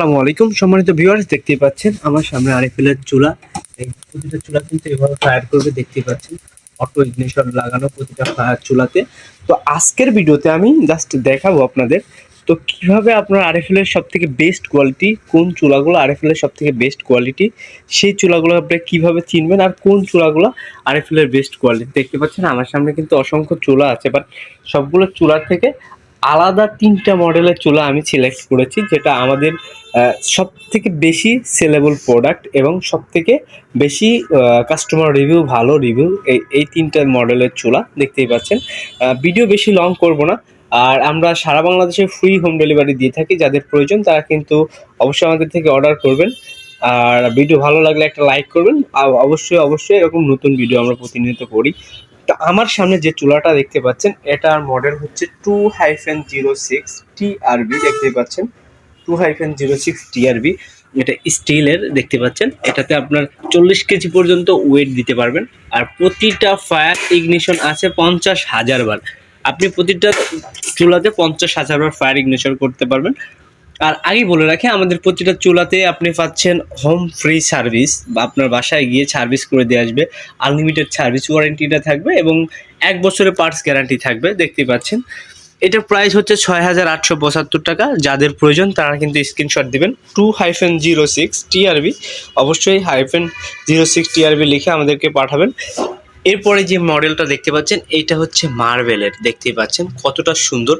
আসসালামু আলাইকুম। সম্মানিত ভিউয়ার্স দেখতেই পাচ্ছেন আমার সামনে চুলা। এই প্রতিটা চুলা কিন্তু এভাবে ফায়ার করবে, দেখতেই পাচ্ছেন। অটো ইগনিশন লাগানো প্রতিটা ফায়ার চুলাতে। তো আজকের ভিডিওতে আমি জাস্ট দেখাবো আপনাদের, তো কীভাবে আপনার আরএফএলের সব থেকে বেস্ট কোয়ালিটি কোন চুলাগুলো আরএফএলের সব থেকে বেস্ট কোয়ালিটি সেই চুলাগুলো আপনি কীভাবে চিনবেন আর কোন চুলাগুলো আরএফএলের বেস্ট কোয়ালিটি দেখতে পাচ্ছেন আমার সামনে কিন্তু অসংখ্য চুলা আছে বাট সবগুলো চুলার থেকে আলাদা তিনটা মডেলের চুলা আমি সিলেক্ট করেছি, যেটা আমাদের সব থেকে বেশি সেলেবল প্রোডাক্ট এবং সব থেকে বেশি কাস্টমার রিভিউ ভালো রিভিউ এই এই তিনটা মডেলের চুলা, দেখতেই পাচ্ছেন। ভিডিও বেশি লং করব না। আর আমরা সারা বাংলাদেশে ফ্রি হোম ডেলিভারি দিয়ে থাকি, যাদের প্রয়োজন তারা কিন্তু অবশ্যই আমাদের থেকে অর্ডার করবেন। আর ভিডিও ভালো লাগলে একটা লাইক করবেন। আর অবশ্যই অবশ্যই এরকম নতুন ভিডিও আমরা প্রতিনিয়ত করি। তো আমার সামনে যে চুলাটা দেখতে পাচ্ছেন, এটার মডেল হচ্ছে two hyphen zero six TRB দেখতে পাচ্ছেন। Two hyphen zero six TRB এটা স্টিলের দেখতে পাচ্ছেন। এটাতে আপনার চল্লিশ কেজি পর্যন্ত ওয়েট দিতে পারবেন। আর প্রতিটা ফায়ার ইগনিশন আছে পঞ্চাশ হাজার বার। আপনি প্রতিটা চুলাতে পঞ্চাশ হাজার বার ফায়ার ইগনিশন করতে পারবেন। আর আগে বলে রাখি, আমাদের প্রতিটা চুলাতে আপনি পাচ্ছেন হোম ফ্রি সার্ভিস বা আপনার বাসায় গিয়ে সার্ভিস করে দিয়ে আসবে আনলিমিটেড সার্ভিস ওয়ারেন্টিটা থাকবে এবং এক বছরের পার্টস গ্যারান্টি থাকবে দেখতে পাচ্ছেন। এটার প্রাইস হচ্ছে ছয় হাজার আটশো পঁচাত্তর টাকা, যাদের প্রয়োজন তারা কিন্তু স্ক্রিনশট দেবেন two hyphen zero six TRB অবশ্যই হাইফেন জিরো সিক্স টিআরবি লিখে আমাদেরকে পাঠাবেন। এরপরে যে মডেলটা দেখতে পাচ্ছেন এটা হচ্ছে মার্বেলের। দেখতেই পাচ্ছেন কতটা সুন্দর।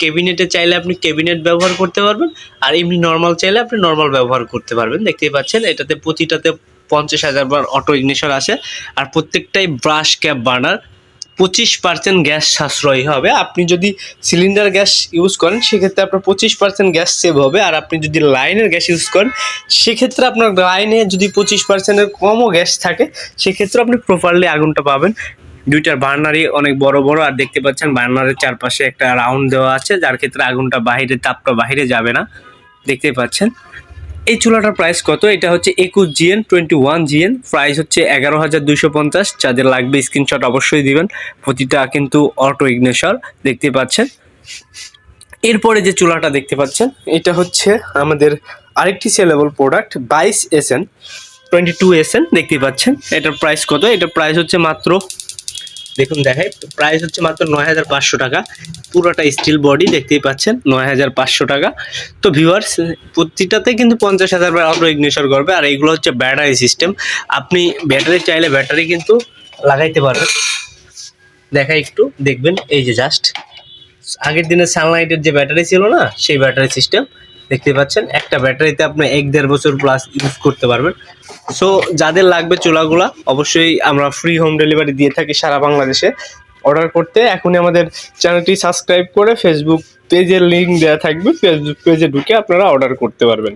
কেবিনেটে চাইলে আপনি কেবিনেট ব্যবহার করতে পারবেন, আর এমনি নর্মাল চাইলে আপনি নর্মাল ব্যবহার করতে পারবেন। দেখতেই পাচ্ছেন এটাতে প্রতিটাতে পঞ্চাশ হাজার বার অটো ইগনেশন আসে, আর প্রত্যেকটাই ব্রাশ ক্যাপ বার্নার। পঁচিশ পার্সেন্ট গ্যাস সাশ্রয়ী হবে। আপনি যদি সিলিন্ডার গ্যাস ইউজ করেন, সেক্ষেত্রে আপনার পঁচিশ পার্সেন্ট গ্যাস সেভ হবে। আর আপনি যদি লাইনের গ্যাস ইউজ করেন, সেক্ষেত্রে আপনার লাইনে যদি পঁচিশ পার্সেন্টের কমও গ্যাস থাকে, সেক্ষেত্রে আপনি প্রপারলি আগুনটা পাবেন। দুইটার বার্নারই অনেক বড় বড়, আর দেখতে পাচ্ছেন বার্নারের চারপাশে একটা রাউন্ড দেওয়া আছে, যার ক্ষেত্রে আগুনটা বাইরে তাপটা বাইরে যাবে না। দেখতেই পাচ্ছেন? এই চুলাটার প্রাইস কত? এটা হচ্ছে একুশ GN twenty one GN price হচ্ছে এগারো হাজার দুইশো পঞ্চাশ। যাদের লাগবে স্ক্রিনশট অবশ্যই দিবেন। প্রতিটা কিন্তু অটো ইগনেশর দেখতে পাচ্ছেন। এরপরে যে চুলাটা দেখতে পাচ্ছেন, এটা হচ্ছে আমাদের আরেকটি সেলেবল প্রোডাক্ট বাইশ এসএন টোয়েন্টি টু এসএন দেখতে পাচ্ছেন। এটার প্রাইস কত? এটার প্রাইস হচ্ছে মাত্র দেখুন, দেখাই প্রাইস হচ্ছে মাত্র নয় হাজার পাঁচশো টাকা। পুরোটা স্টিল বডি দেখতেই পাচ্ছেন, নয় হাজার পাঁচশো টাকা। তো ভিউয়ার্স প্রতিটাতে কিন্তু পঞ্চাশ হাজার অটো ইগনিশন করবে, আর এইগুলো হচ্ছে ব্যাটারি সিস্টেম আপনি ব্যাটারি চাইলে ব্যাটারি কিন্তু লাগাইতে পারবেন। দেখা একটু, দেখবেন, এই যে জাস্ট আগের দিনের সানলাইটের যে ব্যাটারি ছিল না, সেই ব্যাটারি সিস্টেম দেখতে পাচ্ছেন, একটা ব্যাটারিতে আপনি এক দেড় বছর প্লাস ইউজ করতে পারবেন। সো যাদের লাগবে চোলাগুলা, অবশ্যই আমরা ফ্রি হোম ডেলিভারি দিয়ে থাকি সারা বাংলাদেশে। অর্ডার করতে এখনই আমাদের চ্যানেলটি সাবস্ক্রাইব করে ফেসবুক পেজের লিঙ্ক দেওয়া থাকবে। ফেসবুক পেজে ঢুকে আপনারা অর্ডার করতে পারবেন।